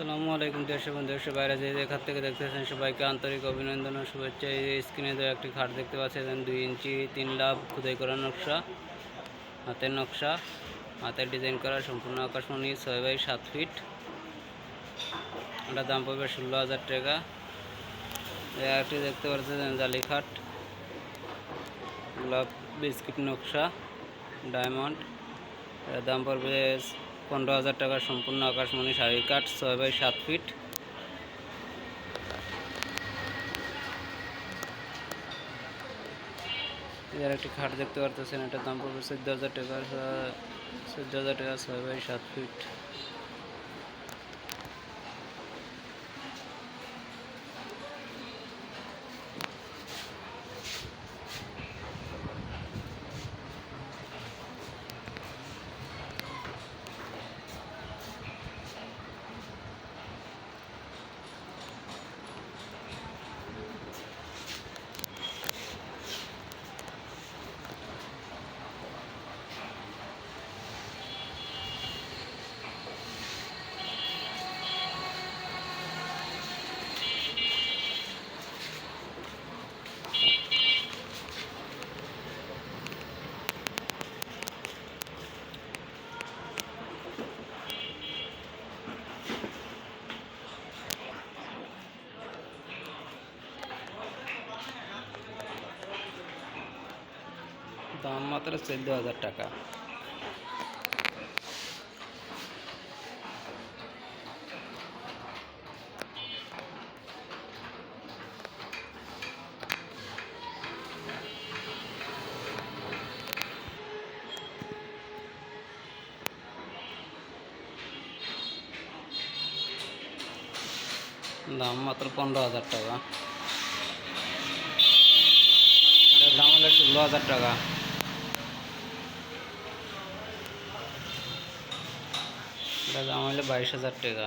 আসসালামু আলাইকুম দেশের বন্ধু দেশের বাইরে যে যেখান থেকে দেখতেছেন সবাইকে আন্তরিক অভিনন্দন ও শুভেচ্ছা। এই স্ক্রিনে দেওয়া একটি খাট দেখতে পাচ্ছেন, দুই ইঞ্চি, তিন লাভ খুদাই করা নকশা, হাতের নকশা, হাতের ডিজাইন করা, সম্পূর্ণ আকাশমণি ছয় বাই সাত ফিট ওটার দাম পড়বে ষোলো হাজার টাকা। একটি দেখতে পাচ্ছেন, জালি খাট, গোলাপ, বিস্কিট নকশা, ডায়মন্ড। এর দাম পড়বে পনেরো হাজার টাকার সম্পূর্ণ আকাশমণি শাড়ি কাট ছয় বাই সাত ফিট। এর একটি খাট দেখতে পারতেছেন, এটার দাম পড়বে চোদ্দ হাজার টাকা চোদ্দ হাজার টাকা, ছয় বাই সাত ফিট। দাম মাত্র চোদ্দ হাজার টাকা। দাম মাত্র পনেরো হাজার টাকা। এটার দাম হলো ষোলো হাজার টাকা। এটার দাম হলো বাইশ হাজার টাকা।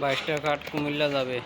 বাইশ টাকা কাঠ কুমিল্লা যাবে।